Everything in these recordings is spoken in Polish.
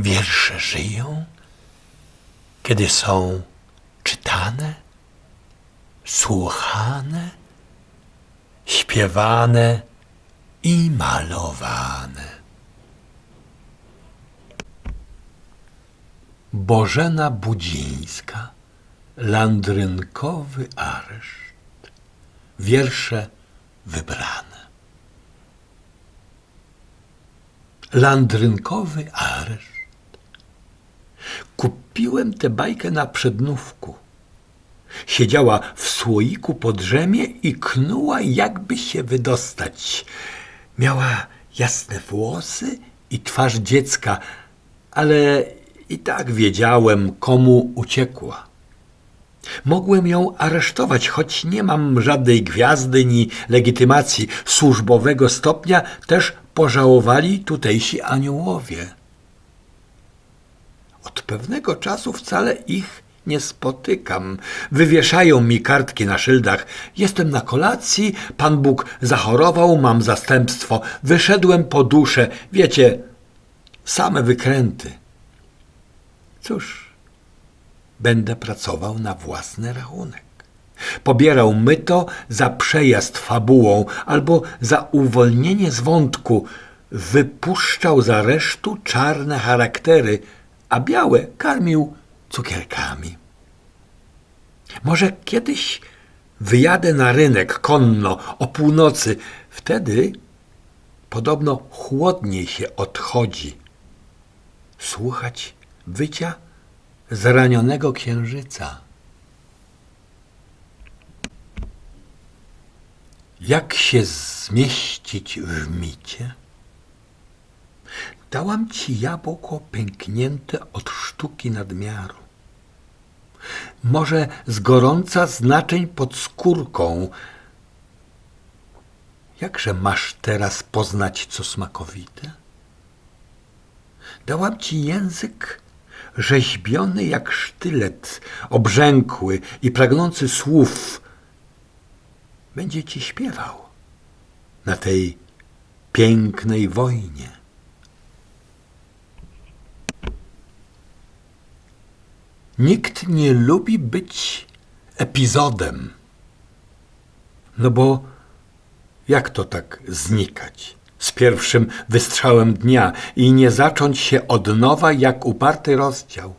Wiersze żyją, kiedy są czytane, słuchane, śpiewane i malowane. Bożena Budzińska, Landrynkowy areszt, wiersze wybrane. Landrynkowy areszt. Kupiłem tę bajkę na przednówku. Siedziała w słoiku po drzemie i knuła, jakby się wydostać. Miała jasne włosy i twarz dziecka, ale i tak wiedziałem, komu uciekła. Mogłem ją aresztować, choć nie mam żadnej gwiazdy ni legitymacji służbowego stopnia, też pożałowali tutejsi aniołowie. Od pewnego czasu wcale ich nie spotykam. Wywieszają mi kartki na szyldach. Jestem na kolacji, Pan Bóg zachorował, mam zastępstwo. Wyszedłem po duszę. Wiecie, same wykręty. Cóż, będę pracował na własny rachunek. Pobierał myto za przejazd fabułą albo za uwolnienie z wątku. Wypuszczał z aresztu czarne charaktery, a białe karmił cukierkami. Może kiedyś wyjadę na rynek konno o północy. Wtedy podobno chłodniej się odchodzi. Słuchać wycia zranionego księżyca. Jak się zmieścić w micie? Dałam ci jabłko pęknięte od sztuki nadmiaru. Może z gorąca znaczeń pod skórką. Jakże masz teraz poznać, co smakowite? Dałam ci język rzeźbiony jak sztylet, obrzękły i pragnący słów. Będzie ci śpiewał na tej pięknej wojnie. Nikt nie lubi być epizodem. No bo jak to tak znikać z pierwszym wystrzałem dnia i nie zacząć się od nowa jak uparty rozdział?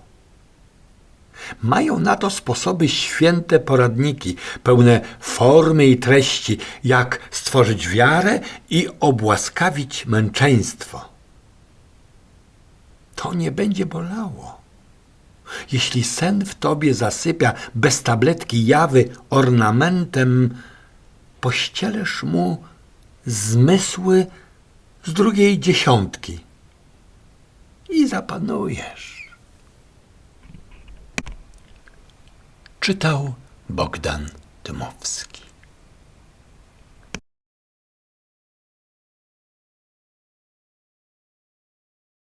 Mają na to sposoby święte poradniki, pełne formy i treści, jak stworzyć wiarę i obłaskawić męczeństwo. To nie będzie bolało. Jeśli sen w tobie zasypia bez tabletki jawy ornamentem, pościelesz mu zmysły z drugiej dziesiątki i zapanujesz. Czytał Bogdan Dmowski.